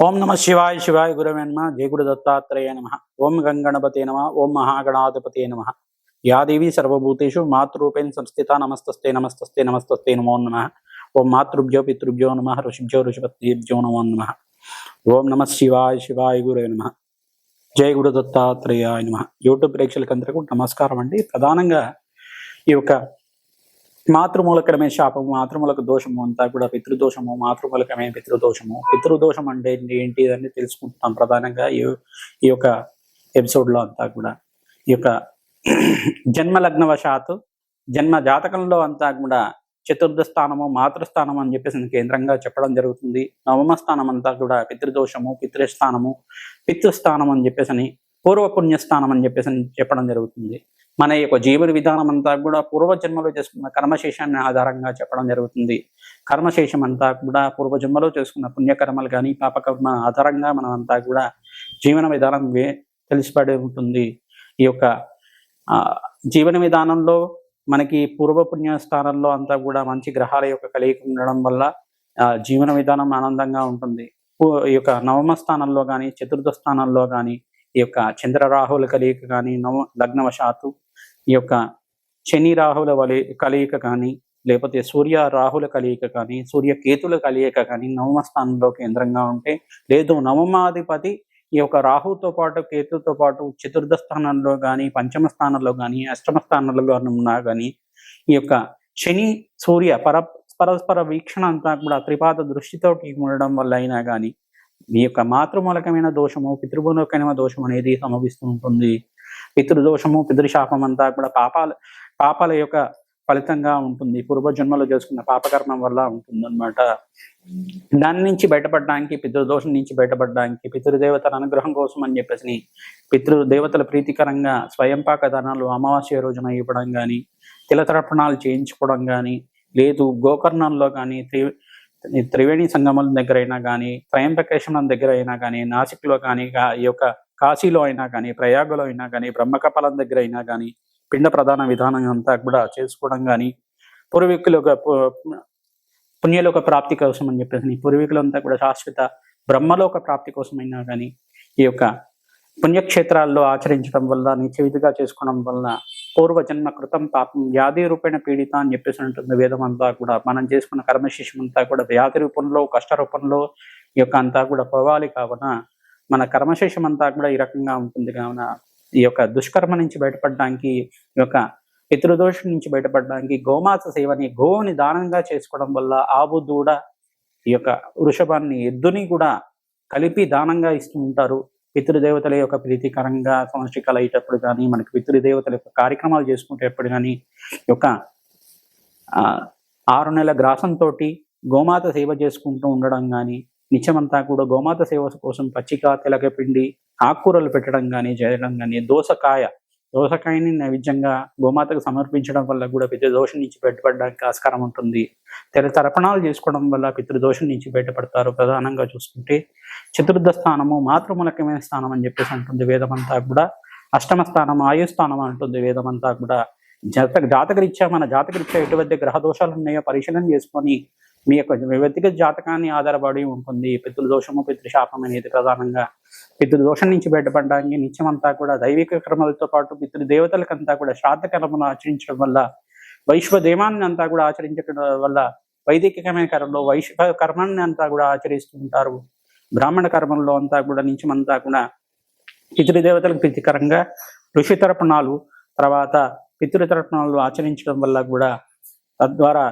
ఓం నమ శివాయ శివాయ గురవే నమ జయ దత్తాత్రేయ నమ ఓం గంగణపతే నమ ఓం మహాగణాధిపతే నమ. యాదేవి సర్వభూతేషు మాతృపేణ సంస్థిత నమస్తస్తే నమస్తస్తే నమస్తస్తే నమో నమ. ఓం మాతృభ్యో పితృభ్యో నమ ఋషిభ్యో ఋషిపత్యేభ్యో నమో నమ. ఓం నమ శివాయ శివాయ గురే నమ. జయ గురు దత్తాత్రేయాయ నమ. యూట్యూబ్ ప్రేక్షకులందరికీ నమస్కారం అండి. ప్రధానంగా ఈ యొక్క మాతృమూలకమే శాపము మాతృమూలక దోషము అంతా కూడా పితృదోషము మాతృమూలకమే పితృదోషము. పితృదోషం అంటే ఏంటి అని తెలుసుకుంటున్నాం ప్రధానంగా ఈ ఈ యొక్క ఎపిసోడ్లో అంతా కూడా. ఈ యొక్క జన్మ లగ్నవశాత్తు జన్మ జాతకంలో అంతా కూడా చతుర్థ స్థానము మాతృస్థానం అని చెప్పేసి కేంద్రంగా చెప్పడం జరుగుతుంది. నవమ స్థానం అంతా కూడా పితృదోషము పితృస్థానము పితృస్థానం అని చెప్పేసి పూర్వపుణ్యస్థానం అని చెప్పేసి చెప్పడం జరుగుతుంది. మన యొక్క జీవన విధానం అంతా కూడా పూర్వజన్మలో చేసుకున్న కర్మశేషాన్ని ఆధారంగా చెప్పడం జరుగుతుంది. కర్మశేషం అంతా కూడా పూర్వజన్మలో చేసుకున్న పుణ్యకర్మలు కానీ పాపకర్మ ఆధారంగా మనం అంతా కూడా జీవన విధానం తెలిసిపడి ఉంటుంది. ఈ యొక్క ఆ, జీవన విధానంలో మనకి పూర్వపుణ్య స్థానంలో అంతా కూడా మంచి గ్రహాల యొక్క కలిగి ఉండడం వల్ల ఆ, జీవన విధానం ఆనందంగా ఉంటుంది. పూ- ఈ యొక్క నవమ స్థానంలో కానీ చతుర్థ స్థానంలో కానీ ఈ యొక్క చంద్ర రాహుల కలయిక కానీ నవ లగ్నవశాత్తు ఈ యొక్క శని రాహుల వలి కలయిక కానీ లేకపోతే సూర్య రాహుల కలయిక కానీ సూర్య కేతుల కలయిక కానీ నవమ స్థానంలో కేంద్రంగా ఉంటే లేదు నవమాధిపతి ఈ యొక్క రాహుతో పాటు కేతుతో పాటు చతుర్థ స్థానంలో కానీ పంచమ స్థానంలో కానీ అష్టమ స్థానంలో కానీ ఉన్నా కానీ ఈ యొక్క శని సూర్య పర పరస్పర వీక్షణ అంతా కూడా త్రిపాద దృష్టితోటి ఉండడం వల్ల అయినా కానీ ఈ యొక్క మాతృమూలకమైన దోషము పితృమూలకమైన దోషం అనేది సంభవిస్తూ ఉంటుంది. పితృదోషము పితృశాపం అంతా కూడా పాపాల పాపాల యొక్క ఫలితంగా ఉంటుంది. పూర్వజన్మలో చేసుకున్న పాపకర్మం వల్ల ఉంటుంది అనమాట దాని నుంచి బయటపడడానికి పితృదోషం నుంచి బయటపడడానికి పితృదేవతల అనుగ్రహం కోసం అని చెప్పేసి పితృదేవతల ప్రీతికరంగా స్వయంపాక దానాలు అమావాస్య రోజున ఇవ్వడం కానీ తిలతర్పణాలు చేయించుకోవడం కానీ లేదు గోకర్ణంలో కానీ త్రి త్రివేణి సంగమం దగ్గర అయినా కానీ త్రయంబకేశ్వరం దగ్గర అయినా కానీ నాసిక్లో కానీ ఈ యొక్క కాశీలో అయినా కానీ ప్రయాగలో అయినా కానీ బ్రహ్మకపాలం దగ్గర అయినా కానీ పిండ ప్రధాన విధానం అంతా కూడా చేసుకోవడం కానీ పూర్వీకులు యొక్క పుణ్యలోక ప్రాప్తి కోసం అని చెప్పేసి పూర్వీకులంతా కూడా శాశ్వత బ్రహ్మలోక ప్రాప్తి కోసమైనా కానీ ఈ యొక్క పుణ్యక్షేత్రాల్లో ఆచరించడం వల్ల నిత్యవిధిగా చేసుకోవడం వల్ల పూర్వజన్మ కృతం పాపం వ్యాధి రూపేణ పీడిత అని చెప్పేసి ఉంటుంది వేదం అంతా కూడా. మనం చేసుకున్న కర్మశిష్యం అంతా కూడా వ్యాధి రూపంలో కష్ట రూపంలో ఈ యొక్క అంతా కూడా పోవాలి కావున మన కర్మశేషం అంతా కూడా ఈ రకంగా ఉంటుంది. కావున ఈ యొక్క దుష్కర్మ నుంచి బయటపడడానికి ఈ యొక్క పితృదోషం నుంచి బయటపడడానికి గోమాత సేవని గోవుని దానంగా చేసుకోవడం వల్ల ఆవు దూడ ఈ యొక్క వృషభాన్ని ఎద్దుని కూడా కలిపి దానంగా ఇస్తూ ఉంటారు. పితృదేవతల యొక్క ప్రీతికరంగా సంవత్సరికలు అయ్యేటప్పుడు కానీ మనకి పితృదేవతల యొక్క కార్యక్రమాలు చేసుకునేటప్పుడు కానీ ఈ యొక్క ఆ, ఆరు నెలల గ్రాసంతో గోమాత సేవ చేసుకుంటూ ఉండడం కానీ నిత్యమంతా కూడా గోమాత సేవ కోసం పచ్చిక తెలకపిండి ఆకుకూరలు పెట్టడం కానీ చేయడం కానీ దోసకాయ దోసకాయని నైవేద్యంగా గోమాతకు సమర్పించడం వల్ల కూడా పితృదోషం నుంచి బయటపడడానికి ఆస్కారం ఉంటుంది. తెర తర్పణాలు చేసుకోవడం వల్ల పితృదోషం నుంచి బయటపడతారు ప్రధానంగా చూసుకుంటే. చతుర్థ స్థానము మాతృమూలకమైన స్థానం అని చెప్పేసి అంటుంది వేదమంతా కూడా. అష్టమ స్థానం ఆయు స్థానం అంటుంది వేదమంతా కూడా. జాతక జాతకరీత్యా మన జాతకరీత్యా ఎటువంటి గ్రహ దోషాలు ఉన్నాయో పరిశీలన చేసుకొని మీ యొక్క వ్యక్తిగత జాతకాన్ని ఆధారపడి ఉంటుంది. పితృదోషము పితృశాపం అనేది ప్రధానంగా పితృదోషం నుంచి బయటపడడానికి నిత్యమంతా కూడా దైవిక కర్మలతో పాటు పితృదేవతలకంతా కూడా శ్రాద్ధ కర్మను ఆచరించడం వల్ల వైశ్వ దేవాన్ని అంతా కూడా ఆచరించడం వల్ల వైదికమైన కర్మలో వైశ్వ కర్మాన్ని అంతా కూడా ఆచరిస్తూ ఉంటారు. బ్రాహ్మణ కర్మంలో అంతా కూడా నిత్యమంతా కూడా పితృదేవతలకు ప్రీతికరంగా ఋషి తర్పణాలు తర్వాత పితృతర్పణాలు ఆచరించడం వల్ల కూడా తద్వారా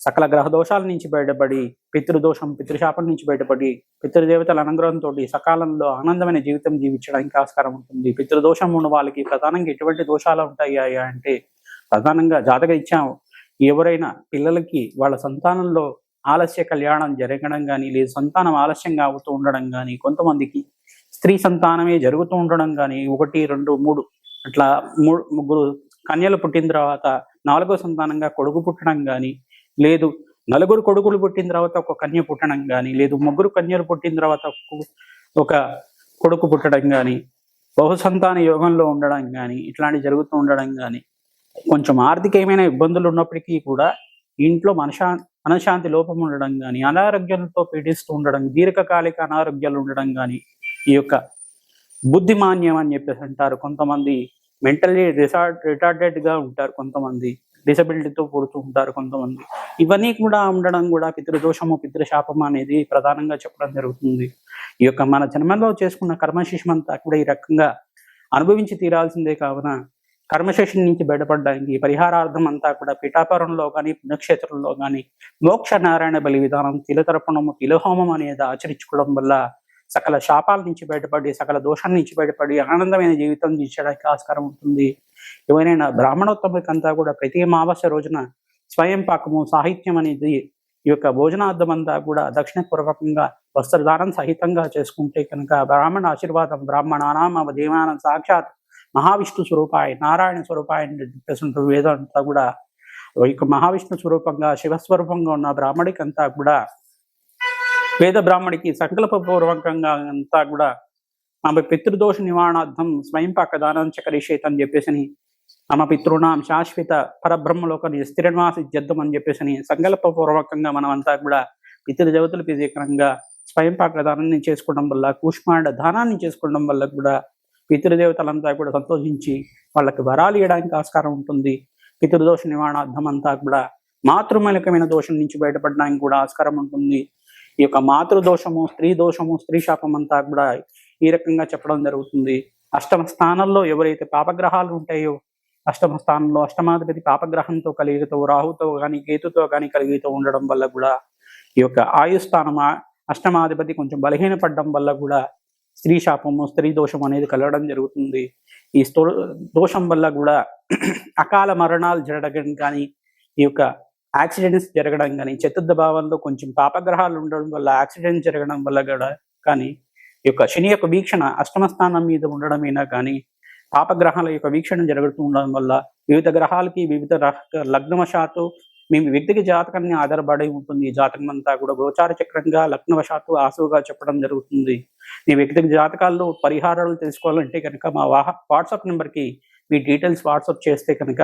సకల గ్రహ దోషాల నుంచి బయటపడి పితృదోషం పితృశాపం నుంచి బయటపడి పితృదేవతల అనుగ్రహంతో సకాలంలో ఆనందమైన జీవితం జీవించడానికి ఆస్కారం ఉంటుంది. పితృదోషం ఉన్న వాళ్ళకి ప్రధానంగా ఎటువంటి దోషాలు ఉంటాయి అంటే ప్రధానంగా జాతక ఇచ్చాము. ఎవరైనా పిల్లలకి వాళ్ళ సంతానంలో ఆలస్య కళ్యాణం జరగడం కానీ లేదు సంతానం ఆలస్యంగా అవుతూ ఉండడం కానీ కొంతమందికి స్త్రీ సంతానమే జరుగుతూ ఉండడం కానీ ఒకటి రెండు మూడు అట్లా మూడు ముగ్గురు కన్యలు పుట్టిన తర్వాత నాలుగో సంతానంగా కొడుకు పుట్టడం కానీ లేదు. నలుగురు కొడుకులు పుట్టిన తర్వాత ఒక కన్య పుట్టడం కానీ లేదు. ముగ్గురు కన్యలు పుట్టిన తర్వాత ఒక- ఒక కొడుకు పుట్టడం కానీ బహుసంతాన యోగంలో ఉండడం కానీ ఇట్లాంటివి జరుగుతూ ఉండడం కానీ కొంచెం ఆర్థికమైన ఇబ్బందులు ఉన్నప్పటికీ కూడా ఇంట్లో మనశా మనశాంతి లోపం ఉండడం కానీ అనారోగ్యంతో పీడిస్తూ ఉండడం దీర్ఘకాలిక అనారోగ్యాలు ఉండడం కానీ ఈ యొక్క బుద్ధిమాన్యం అని చెప్పేసి అంటారు. కొంతమంది మెంటల్లీ రిసార్ట్ రిటార్డెడ్గా ఉంటారు కొంతమంది. డిసబిలిటీతో పుడుతూ ఉంటారు కొంతమంది. ఇవన్నీ కూడా ఉండడం కూడా పితృదోషము పితృశాపము అనేది ప్రధానంగా చెప్పడం జరుగుతుంది. ఈ యొక్క మన జన్మలో చేసుకున్న కర్మశిషం అంతా కూడా ఈ రకంగా అనుభవించి తీరాల్సిందే కావున కర్మశేషం నుంచి బయటపడడానికి పరిహారార్థం అంతా కూడా పిఠాపురంలో కానీ పుణ్యక్షేత్రంలో కానీ మోక్ష నారాయణ బలి విధానం తిలతర్పణము తిలహోమం అనేది ఆచరించుకోవడం వల్ల సకల శాపాల నుంచి బయటపడి సకల దోషాల నుంచి బయటపడి ఆనందమైన జీవితం జీవించడానికి ఆస్కారం ఉంటుంది. ఎవరైనా బ్రాహ్మణోత్తమకంతా కూడా ప్రతి అమావాస్య రోజున స్వయం పాకము సాహిత్యం అనేది ఈ యొక్క భోజనార్థం అంతా కూడా దక్షిణపూర్వకంగా వస్త్రదానం సహితంగా చేసుకుంటే కనుక బ్రాహ్మణ ఆశీర్వాదం బ్రాహ్మణానామ దేవానం సాక్షాత్ మహావిష్ణు స్వరూపాయ నారాయణ స్వరూపాయ అని చెప్పేసి వేదం అంతా కూడా. ఈ యొక్క మహావిష్ణు స్వరూపంగా శివస్వరూపంగా ఉన్న బ్రాహ్మడికి అంతా కూడా వేద బ్రాహ్మడికి సంకల్పపూర్వకంగా అంతా కూడా మమ పితృదోష నివారణార్థం స్వయం పాక దానం చకరిషేత్ అని చెప్పేసి మమ పితృనాం శాశ్వత పరబ్రహ్మలోకని స్థిరనివాసి జద్దం అని చెప్పేసి సంకల్పపూర్వకంగా మనం అంతా కూడా పితృదేవతలు పితీకరంగా స్వయం పాక దానాన్ని చేసుకోవడం వల్ల కూష్మాండ దానాన్ని చేసుకోవడం వల్ల కూడా పితృదేవతలంతా కూడా సంతోషించి వాళ్ళకి వరాలు ఇవ్వడానికి ఆస్కారం ఉంటుంది. పితృదోష నివారణార్థం అంతా కూడా మాతృమూలకమైన దోషం నుంచి బయటపడడానికి కూడా ఆస్కారం ఉంటుంది. ఈ యొక్క మాతృదోషము స్త్రీ దోషము స్త్రీ శాపం అంతా కూడా ఈ రకంగా చెప్పడం జరుగుతుంది. అష్టమ స్థానంలో ఎవరైతే పాపగ్రహాలు ఉంటాయో అష్టమ స్థానంలో అష్టమాధిపతి పాపగ్రహంతో కలిగితో రాహుతో కానీ కేతుతో కానీ కలిగితో ఉండడం వల్ల కూడా ఈ యొక్క ఆయుస్థానం అష్టమాధిపతి కొంచెం బలహీనపడడం వల్ల కూడా స్త్రీ శాపము స్త్రీ దోషం అనేది కలగడం జరుగుతుంది. ఈ స్థూ దోషం వల్ల కూడా అకాల మరణాలు జరగడం కానీ ఈ యొక్క యాక్సిడెంట్స్ జరగడం కానీ చతుర్థ భావంలో కొంచెం పాపగ్రహాలు ఉండడం వల్ల యాక్సిడెంట్ జరగడం వల్ల కూడా కానీ ఈ యొక్క శని యొక్క వీక్షణ అష్టమ స్థానం మీద ఉండడమైనా కానీ పాపగ్రహాల యొక్క వీక్షణ జరుగుతూ ఉండడం వల్ల వివిధ గ్రహాలకి వివిధ లగ్నవశాత్తు మేము వ్యక్తికి జాతకాన్ని ఆధారపడి ఉంటుంది. ఈ జాతకం అంతా కూడా గోచార చక్రంగా లగ్నవశాత్తు ఆసువుగా చెప్పడం జరుగుతుంది. మీ వ్యక్తిగత జాతకాల్లో పరిహారాలు తెలుసుకోవాలంటే కనుక మా వాహ వాట్సాప్ నెంబర్కి మీ డీటెయిల్స్ వాట్సాప్ చేస్తే కనుక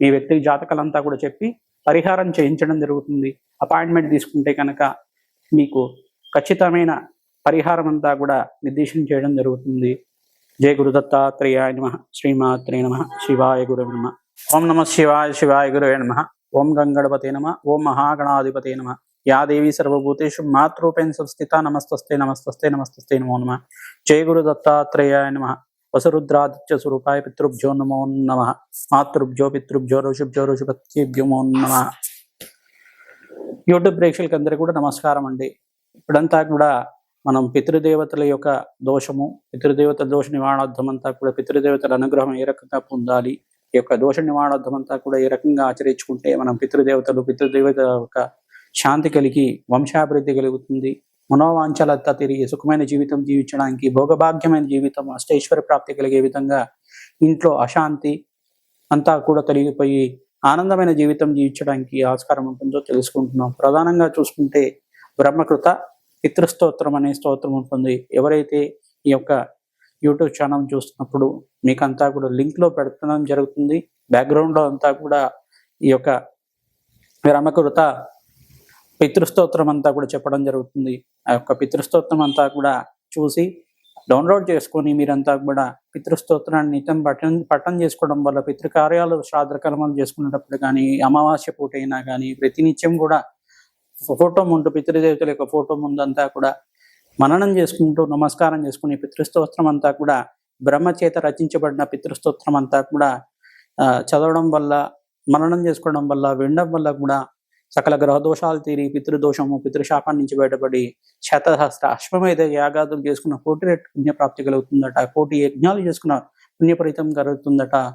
మీ వ్యక్తికి జాతకాలంతా కూడా చెప్పి పరిహారం చేయించడం జరుగుతుంది. అపాయింట్మెంట్ తీసుకుంటే కనుక మీకు ఖచ్చితమైన పరిహారం అంతా కూడా నిర్దేశం చేయడం జరుగుతుంది. జయ గురు దత్తాత్రేయాయ నమ. శ్రీమాత్రే నమ. శివాయ గురు నమ. ఓం నమ శివాయ శివాయ గురువే నమ. ఓం గంగణపతే నమ. ఓం మహాగణాధిపతే నమ. యా దేవి సర్వభూతేషు మాతృపేణ సంస్థిత నమస్తస్తే నమస్తస్తే నమస్తస్తే నమో నమ. జయ గురు దత్తాత్రేయాయ నమ. వసరుద్రాదిత్య స్వరూపాయ పితృభ్యో నమో నమ. మాతృభ్యో పితృభ్యో ఋషుభ్యో ఋషుపత్యేభ్యో నమ. యూట్యూబ్ ప్రేక్షకులకి అందరికీ కూడా నమస్కారం అండి. ఇప్పుడంతా కూడా మనం పితృదేవతల యొక్క దోషము పితృదేవతల దోష నివారణార్థం అంతా కూడా పితృదేవతల అనుగ్రహం ఏ రకంగా పొందాలి ఈ యొక్క దోష నివారణార్థం అంతా కూడా ఏ రకంగా ఆచరించుకుంటే మనం పితృదేవతలు పితృదేవతల యొక్క శాంతి కలిగి వంశాభివృద్ధి కలుగుతుంది మనోవాంఛలంతా తిరిగి సుఖమైన జీవితం జీవించడానికి భోగభాగ్యమైన జీవితం అష్టైశ్వర్య ప్రాప్తి కలిగే విధంగా ఇంట్లో అశాంతి అంతా కూడా తొలగిపోయి ఆనందమైన జీవితం జీవించడానికి ఆస్కారం ఉంటుందో తెలుసుకుంటున్నాం. ప్రధానంగా చూసుకుంటే బ్రహ్మకృత పితృస్తోత్రం అనే స్తోత్రం ఉంటుంది. ఎవరైతే ఈ యొక్క యూట్యూబ్ ఛానల్ చూస్తున్నప్పుడు మీకు అంతా కూడా లింక్లో పెడతడం జరుగుతుంది. బ్యాక్గ్రౌండ్లో అంతా కూడా ఈ యొక్క బ్రహ్మకృత పితృస్తోత్రం అంతా కూడా చెప్పడం జరుగుతుంది. ఆ యొక్క పితృస్తోత్రం అంతా కూడా చూసి డౌన్లోడ్ చేసుకొని మీరంతా కూడా పితృస్తోత్రాన్ని నిత్యం పఠనం పఠనం చేసుకోవడం వల్ల పితృకార్యాలు శ్రాద్ధకర్మలు చేసుకునేటప్పుడు కానీ అమావాస్య పూట అయినా కానీ ప్రతినిత్యం కూడా ఫోటో ముందు పితృదేవతల యొక్క ఫోటో ముందు అంతా కూడా మననం చేసుకుంటూ నమస్కారం చేసుకుని పితృస్తోత్రం అంతా కూడా బ్రహ్మ చేత రచించబడిన పితృస్తోత్రం అంతా కూడా చదవడం వల్ల మననం చేసుకోవడం వల్ల వినడం వల్ల కూడా సకల గ్రహ దోషాలు తీరి పితృదోషము పితృశాపం నుంచి బయటపడి శతసహస్ర అశ్వమేధ యాగాదులు చేసుకున్న కోటి రెట్టు పుణ్యప్రాప్తి కలుగుతుందట. కోటి యజ్ఞాలు చేసుకున్న పుణ్యపరితం కలుగుతుందట.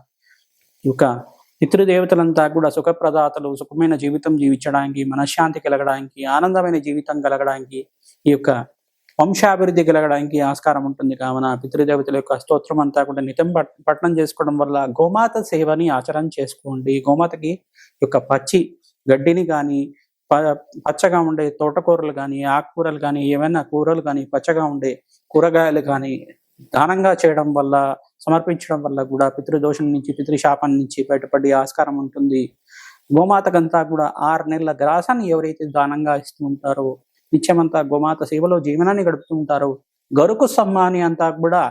ఈ యొక్క పితృదేవతలంతా కూడా సుఖప్రదాతలు సుఖమైన జీవితం జీవించడానికి మనశ్శాంతి కలగడానికి ఆనందమైన జీవితం కలగడానికి ఈ యొక్క వంశాభివృద్ధి కలగడానికి ఆస్కారం ఉంటుంది. కావున పితృదేవతల యొక్క స్తోత్రం అంతా కూడా నితం పట్- పట్టణం చేసుకోవడం వల్ల గోమాత సేవని ఆచరణ చేసుకోండి. గోమాతకి యొక్క పచ్చి గడ్డిని కానీ పచ్చగా ఉండే తోటకూరలు కానీ ఆకుకూరలు కానీ ఏమైనా కూరలు కానీ పచ్చగా ఉండే కూరగాయలు కానీ దానంగా చేయడం వల్ల సమర్పించడం వల్ల కూడా పితృదోషం నుంచి పితృశాపం నుంచి బయటపడే ఆస్కారం ఉంటుంది. గోమాతకంతా కూడా ఆరు నెలల గ్రాసాన్ని ఎవరైతే దానంగా ఇస్తూ ఉంటారో నిత్యమంతా గోమాత సేవలో జీవనాన్ని గడుపుతూ ఉంటారో గరుకు సమ్మాని అంతా కూడా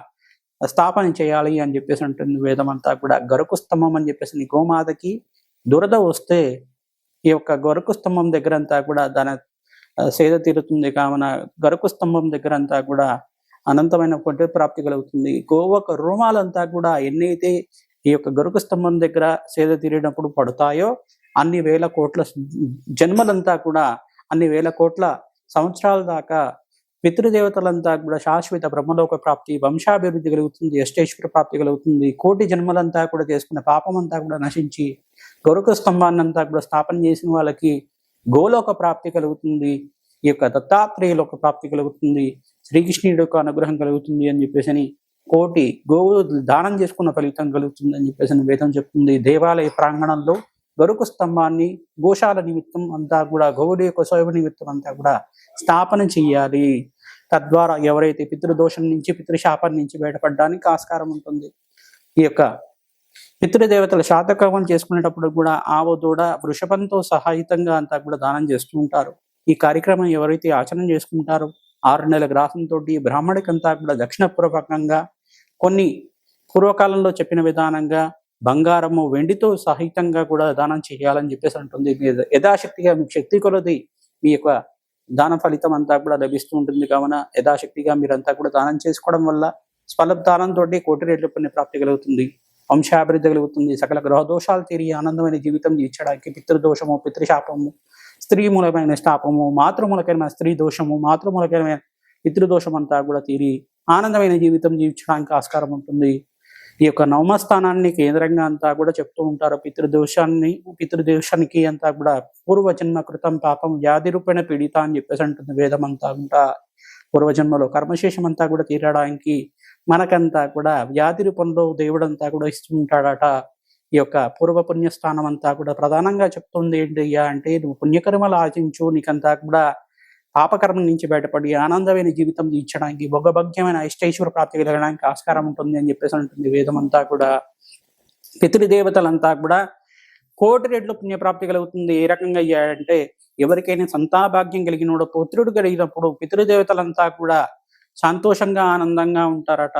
స్థాపన చేయాలి అని చెప్పేసి ఉంటుంది వేదం అంతా కూడా. గరుకు స్తంభం అని చెప్పేసి గోమాతకి దురద వస్తే ఈ యొక్క గొరకు స్తంభం దగ్గర అంతా కూడా దాని సేద తీరుతుంది. కావున గరుకు స్తంభం దగ్గర అంతా కూడా అనంతమైన పొట్టి ప్రాప్తి కలుగుతుంది. గోవక రోమాలంతా కూడా ఎన్నైతే ఈ యొక్క గరుకు స్తంభం దగ్గర సేద తీరినప్పుడు పడతాయో అన్ని వేల కోట్ల జన్మలంతా కూడా అన్ని వేల కోట్ల సంవత్సరాల దాకా పితృదేవతలంతా కూడా శాశ్వత బ్రహ్మలోక ప్రాప్తి వంశాభివృద్ధి కలుగుతుంది అష్టేశ్వర ప్రాప్తి కలుగుతుంది కోటి జన్మలంతా కూడా చేసుకున్న పాపం అంతా కూడా నశించి గొరక స్తంభాన్ని అంతా కూడా స్థాపన చేసిన వాళ్ళకి గోలోక ప్రాప్తి కలుగుతుంది ఈ యొక్క దత్తాత్రేయుల ప్రాప్తి కలుగుతుంది శ్రీకృష్ణుడి యొక్క అనుగ్రహం కలుగుతుంది అని చెప్పేసి అని కోటి గోవు దానం చేసుకున్న ఫలితం కలుగుతుంది అని చెప్పేసి అని వేదం చెప్తుంది. దేవాలయ ప్రాంగణంలో గరుకు స్తంభాన్ని గోశాల నిమిత్తం అంతా కూడా గోవుల యొక్క సోయవ నిమిత్తం అంతా కూడా స్థాపన చెయ్యాలి తద్వారా ఎవరైతే పితృదోషం నుంచి పితృశాపం నుంచి బయటపడడానికి ఆస్కారం ఉంటుంది. ఈ యొక్క పితృదేవతల శాతకర్మం చేసుకునేటప్పుడు కూడా ఆవు దూడ వృషభంతో సహాయితంగా అంతా కూడా దానం చేస్తూ ఉంటారు. ఈ కార్యక్రమం ఎవరైతే ఆచరణ చేసుకుంటారో ఆరు నెలల గ్రాసంతో బ్రాహ్మడికంతా కూడా దక్షిణపూర్వకంగా కొన్ని పూర్వకాలంలో చెప్పిన విధానంగా బంగారము వెండితో సహితంగా కూడా దానం చేయాలని చెప్పేసి అంటుంది. మీ యథాశక్తిగా మీకు శక్తి కొలది మీ యొక్క దాన ఫలితం అంతా కూడా లభిస్తూ ఉంటుంది. కావున యథాశక్తిగా మీరంతా కూడా దానం చేసుకోవడం వల్ల స్వలబ్దానంతో కోటి రేట్ల పుణ్య ప్రాప్తి కలుగుతుంది. వంశాభివృద్ధి కలుగుతుంది. సకల గ్రహ దోషాలు తీరి ఆనందమైన జీవితం జీవించడానికి పితృదోషము పితృశాపము స్త్రీ మూలమైన శాపము మాతృమూలకమైన స్త్రీ దోషము మాతృమూలకమైన పితృదోషం అంతా కూడా తీరి ఆనందమైన జీవితం జీవించడానికి ఆస్కారం ఉంటుంది. ఈ యొక్క నవమస్థానాన్ని కేంద్రంగా అంతా కూడా చెప్తూ ఉంటారు. పితృదోషాన్ని పితృదోషానికి అంతా కూడా పూర్వజన్మ కృతం పాపం వ్యాధి రూపేణ పీడిత అని చెప్పేసి అంటుంది వేదం అంతా కూడా. పూర్వజన్మలో కర్మశేషం అంతా కూడా తీరడానికి మనకంతా కూడా వ్యాధి రూపంలో దేవుడు అంతా కూడా ఇస్తూ ఉంటాడట. ఈ యొక్క పూర్వ పుణ్యస్థానం అంతా కూడా ప్రధానంగా చెప్తుంది ఏంటి అంటే నువ్వు పుణ్యకర్మలు ఆచించు నీకంతా కూడా పాపకర్మ నుంచి బయటపడి ఆనందమైన జీవితం జీవించడానికి భోగభాగ్యమైన ఐష్టైశ్వర ప్రాప్తి కలగడానికి ఆస్కారం ఉంటుంది అని చెప్పేసి ఉంటుంది వేదం అంతా కూడా పితృదేవతలంతా కూడా కోటి రెట్లు పుణ్యప్రాప్తి కలుగుతుంది. ఏ రకంగా అయ్యాడంటే ఎవరికైనా సంతాభాగ్యం కలిగినప్పుడు పుత్రుడు కలిగినప్పుడు పితృదేవతలంతా కూడా సంతోషంగా ఆనందంగా ఉంటారట.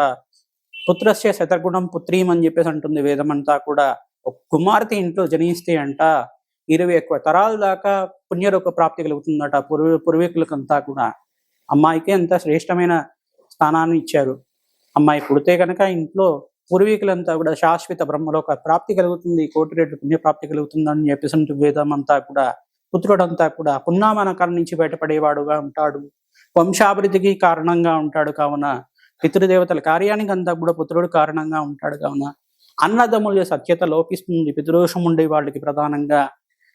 పుత్రస్య శతగుణం పుత్రీం అని చెప్పేసి అంటుంది వేదం అంతా కూడా. ఒక కుమార్తె ఇంట్లో జనిస్తే అంట ఇరవై ఎక్కువ తరాల దాకా పుణ్యరూప ప్రాప్తి కలుగుతుందట. పూర్వ పూర్వీకులకంతా కూడా. అమ్మాయికి అంత శ్రేష్టమైన స్థానాన్ని ఇచ్చారు. అమ్మాయి పుడితే కనుక ఇంట్లో పూర్వీకులంతా కూడా శాశ్వత బ్రహ్మలోక ప్రాప్తి కలుగుతుంది కోటి రెట్లు పుణ్య ప్రాప్తి కలుగుతుంది చెప్పేసి వేదం అంతా కూడా పుత్రుడంతా కూడా పున్నామనకాల నుంచి బయటపడేవాడుగా ఉంటాడు. వంశాభివృద్ధికి కారణంగా ఉంటాడు కావున పితృదేవతల కార్యానికి అంతా కూడా పుత్రుడు కారణంగా ఉంటాడు కావున. అన్నదమ్ముల సత్యత లోపిస్తుంది. పితృదోషం ఉండే వాళ్ళకి ప్రధానంగా.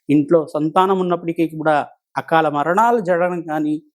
ఇంట్లో సంతానం ఉన్నప్పటికీ కూడా అకాల మరణాలు జరగడం కానీ